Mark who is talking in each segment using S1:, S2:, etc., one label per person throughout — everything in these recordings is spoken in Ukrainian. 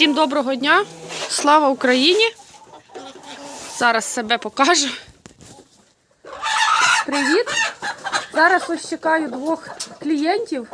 S1: Всім доброго дня! Слава Україні! Зараз себе покажу. Привіт! Зараз ось чекаю двох клієнтів,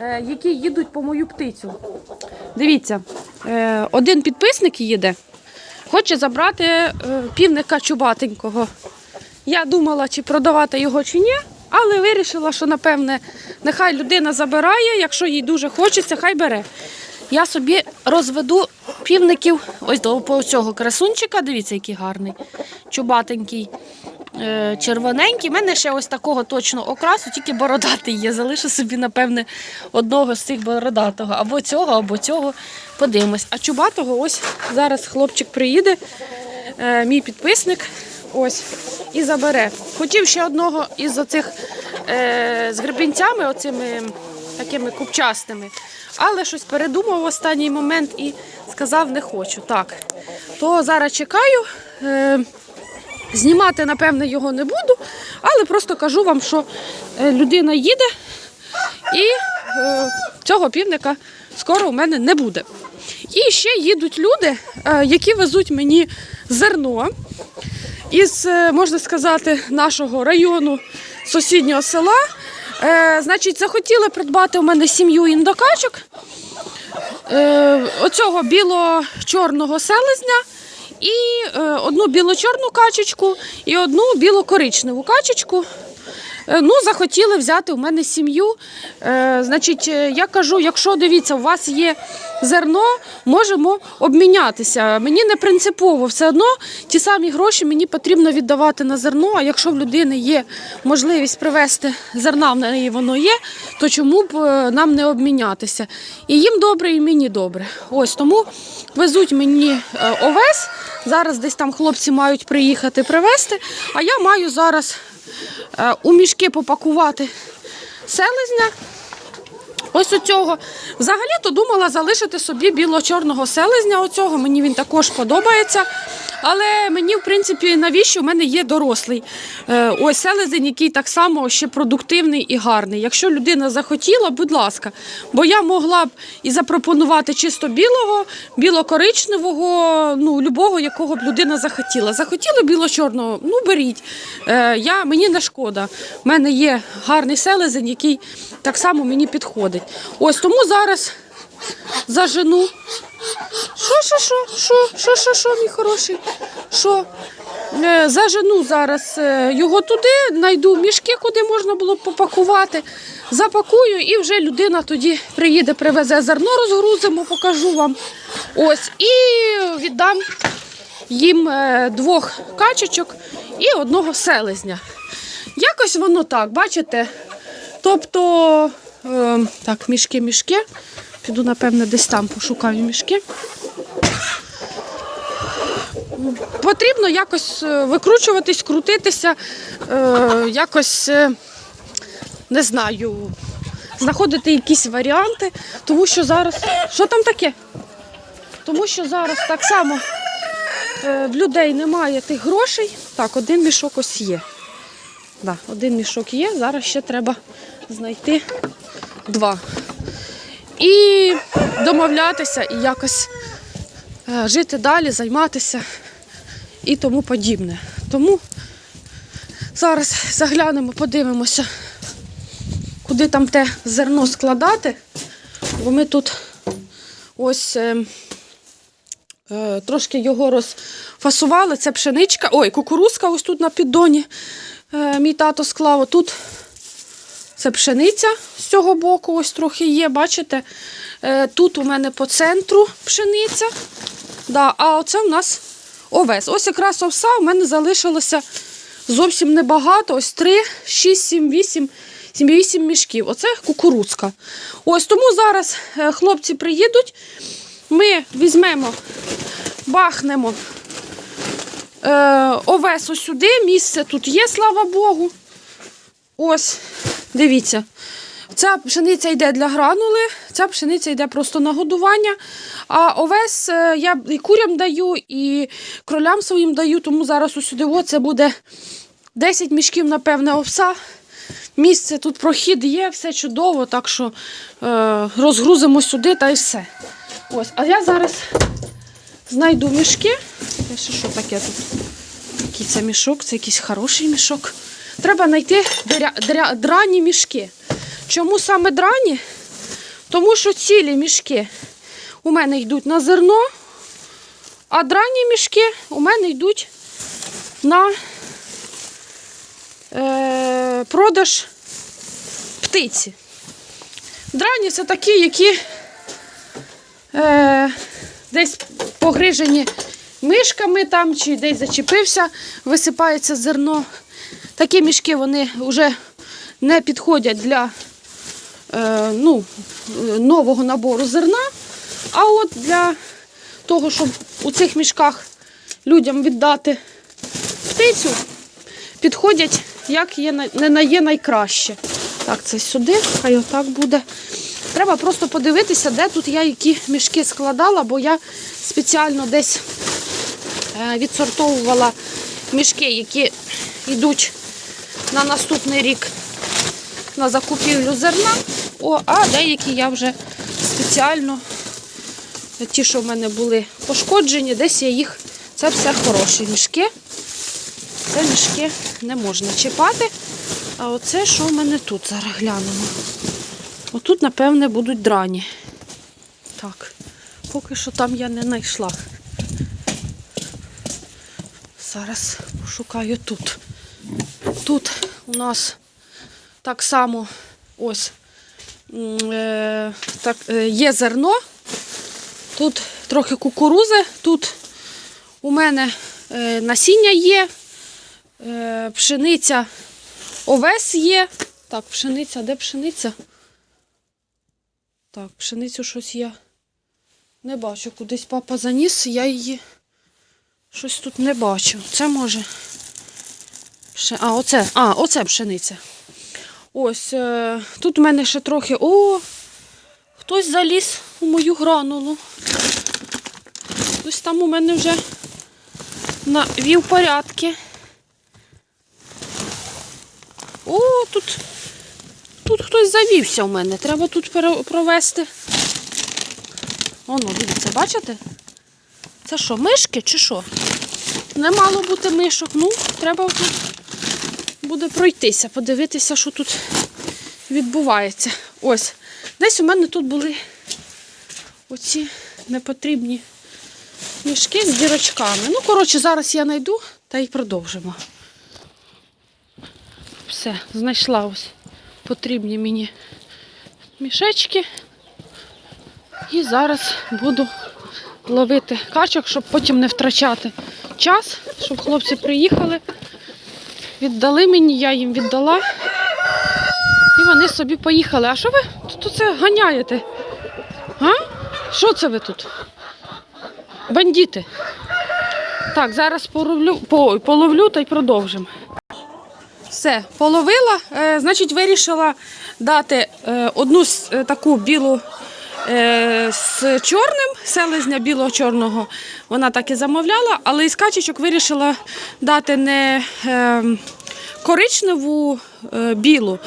S1: е, які їдуть по мою птицю. Дивіться, е, один підписник їде, хоче забрати е, півника чубатенького. Я думала, чи продавати його, чи ні, але вирішила, що напевне нехай людина забирає, якщо їй дуже хочеться, хай бере. Я собі розведу півників ось до цього красунчика. Дивіться, який гарний, чубатенький, е, червоненький. У мене ще ось такого точно окрасу, тільки бородатий є. Залишу собі, напевне, одного з цих бородатого. Або цього, або цього. Подивимось. А чубатого ось зараз хлопчик приїде, е, мій підписник. Ось, і забере. Хотів ще одного із оцих е, з гребінцями, оцими такими купчастими. Але щось передумав в останній момент і сказав, не хочу. Так. То зараз чекаю. Е, знімати, напевне, його не буду, але просто кажу вам, що е, людина їде і е, цього півника скоро у мене не буде. І ще їдуть люди, які везуть мені зерно із, можна сказати, нашого району сусіднього села. Е, значить, захотіли придбати у мене сім'ю індокачок. Е, оцього біло-чорного селезня і е, одну біло-чорну качечку і одну біло-коричневу качечку. Е, Ну, захотіли взяти у мене сім'ю. Е, значить, е, я кажу, якщо дивіться, у вас є зерно, можемо обмінятися. Мені не принципово, все одно ті самі гроші мені потрібно віддавати на зерно. А якщо в людини є можливість привезти зерна, в неї воно є, то чому б е, нам не обмінятися? І їм добре, і мені добре. Ось тому везуть мені овес. Зараз десь там хлопці мають приїхати привезти, а я маю зараз у мішки попакувати селезня. Ось оцього. Взагалі-то думала залишити собі біло-чорного селезня. Оцього мені він також подобається. Але мені, в принципі, навіщо в мене є дорослий е, ось селезень, який так само ще продуктивний і гарний. Якщо людина захотіла, будь ласка, бо я могла б і запропонувати чисто білого, біло-коричневого, ну любого, якого б людина захотіла. Захотіли біло-чорного, ну беріть. Е, я, мені не шкода. У мене є гарний селезень, який так само мені підходить. Ось тому зараз зажену. Що, що, що, що, що, що, що, мій хороший? Що? Е, Зажену зараз е, його туди, знайду мішки, куди можна було попакувати, запакую і вже людина тоді приїде, привезе зерно, розгрузимо, покажу вам. Ось, і віддам їм е, двох качечок і одного селезня. Якось воно так, бачите? Тобто, так, мішки, мішки. Піду, напевне, десь там пошукаю мішки. Потрібно якось е, викручуватись, крутитися, е, якось, е, не знаю, знаходити якісь варіанти, тому що зараз. Що там таке? Тому що зараз так само в людей немає тих грошей. Так, один мішок ось є. Да, один мішок є, зараз ще треба знайти два. І домовлятися, і якось е, жити далі, займатися і тому подібне. Тому зараз заглянемо, подивимося, куди там те зерно складати. Бо ми тут ось е, е, трошки його розфасували. Це пшеничка, ой, кукурузка ось тут на піддоні. Е, мій тато склав. Тут це пшениця з цього боку, ось трохи є, бачите? Е, Тут у мене по центру пшениця. Да, а оце у нас овес. Ось якраз овса у мене залишилося зовсім небагато. Ось 3, 6, 7, 8, 7, 8 мішків. Оце кукурудзка. Ось тому зараз е, хлопці приїдуть. Ми візьмемо, бахнемо е, овес ось сюди. Місце тут є, слава Богу. Ось, дивіться. Ця пшениця йде для гранули, ця пшениця йде просто на годування. А овес е, я і курям даю, і кролям своїм даю, тому зараз усюди о, це буде 10 мішків, напевне, овса. Місце тут прохід є, все чудово, так що е, розгрузимо сюди та й все. Ось, а я зараз знайду мішки. Ще що таке тут? Який це мішок? Це якийсь хороший мішок. Треба знайти драні мішки. Чому саме драні? Тому що цілі мішки у мене йдуть на зерно, а драні мішки у мене йдуть на е, продаж птиці. Драні це такі, які е, десь погрижені мишками там, чи десь зачепився, висипається зерно. Такі мішки вони вже не підходять для е, ну, нового набору зерна. А от для того, щоб у цих мішках людям віддати птицю, підходять, як є, не є найкраще. Так, це сюди, хай отак буде. Треба просто подивитися, де тут я які мішки складала, бо я спеціально десь е, відсортовувала мішки, які йдуть на наступний рік на закупівлю зерна. О, а деякі я вже спеціально, ті, що в мене були пошкоджені, десь я їх. Це все хороші мішки. Це мішки не можна чіпати. А оце що в мене тут? Зараз глянемо. Отут, напевне, будуть драні. Так, поки що там я не знайшла. Зараз пошукаю тут. Тут у нас так само ось е, так, е, є зерно. Тут трохи кукурузи, тут у мене е, насіння є, е, пшениця, овес є. Так, пшениця, де пшениця? Так, пшеницю щось я не бачу. Кудись папа заніс, я її щось тут не бачу. Це може. Пше... А, оце, а, оце пшениця. Ось е, тут у мене ще трохи. О, хтось заліз у мою гранулу. Хтось там у мене вже навів порядки. О, тут, тут хтось завівся у мене. Треба тут провести. Оно, дивіться, бачите? Це що, мишки чи що? Не мало бути мишок. Ну, треба тут буде пройтися, подивитися, що тут відбувається. Ось. Десь у мене тут були оці непотрібні мішки з дірочками. Ну, коротше, зараз я знайду та й продовжимо. Все, знайшла ось потрібні мені мішечки. І зараз буду ловити качок, щоб потім не втрачати час, щоб хлопці приїхали, віддали мені, я їм віддала. І вони собі поїхали. А що ви тут це ганяєте? А? Що це ви тут? Бандити. Так, зараз половлю, по- половлю та й продовжимо. Все, половила. Е, значить, вирішила дати е, одну е, таку білу з чорним, селезня біло-чорного. Вона так і замовляла, але із качечок вирішила дати не е, коричневу е, білу,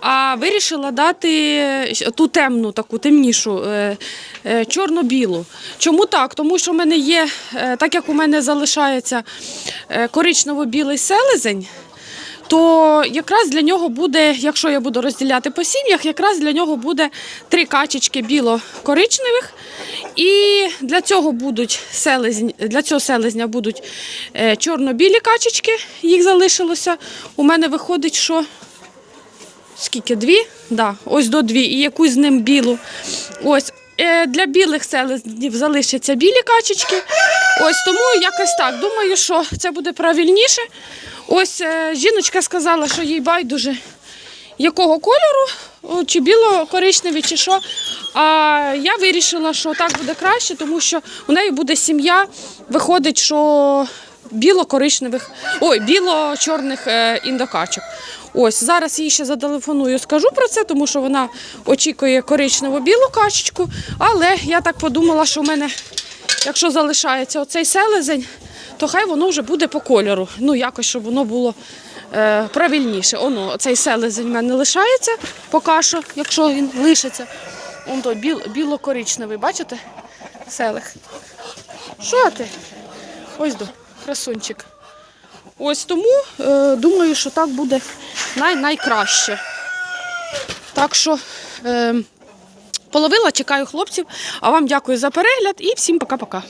S1: а вирішила дати ту темну, таку темнішу, е, е, чорно-білу. Чому так? Тому що в мене є, е, так як у мене залишається е, коричнево-білий селезень то якраз для нього буде, якщо я буду розділяти по сім'ях, якраз для нього буде три качечки біло-коричневих. І для цього будуть селезень, для цього селезня будуть е, чорно-білі качечки, їх залишилося. У мене виходить, що скільки? Дві? Да, ось до дві, і якусь з ним білу. Ось. е, Для білих селезнів залишаться білі качечки. Ось тому якось так. Думаю, що це буде правильніше. Ось е, жіночка сказала, що їй байдуже якого кольору, чи біло-коричневі, чи що. А я вирішила, що так буде краще, тому що у неї буде сім'я. Виходить, що біло-коричневих, ой, біло-чорних е, індокачок. Ось зараз їй ще зателефоную, скажу про це, тому що вона очікує коричнево-білу качечку. Але я так подумала, що в мене, якщо залишається оцей селезень, то хай воно вже буде по кольору. Ну, якось, щоб воно було е, правильніше. Оно, цей селезень в мене лишається поки що, якщо він лишиться. Он то біл, біло-коричневий, бачите? веселих. Що ти? Ось до, красунчик. Ось тому е, думаю, що так буде най найкраще. Так що е, половила, чекаю хлопців. А вам дякую за перегляд і всім пока-пока.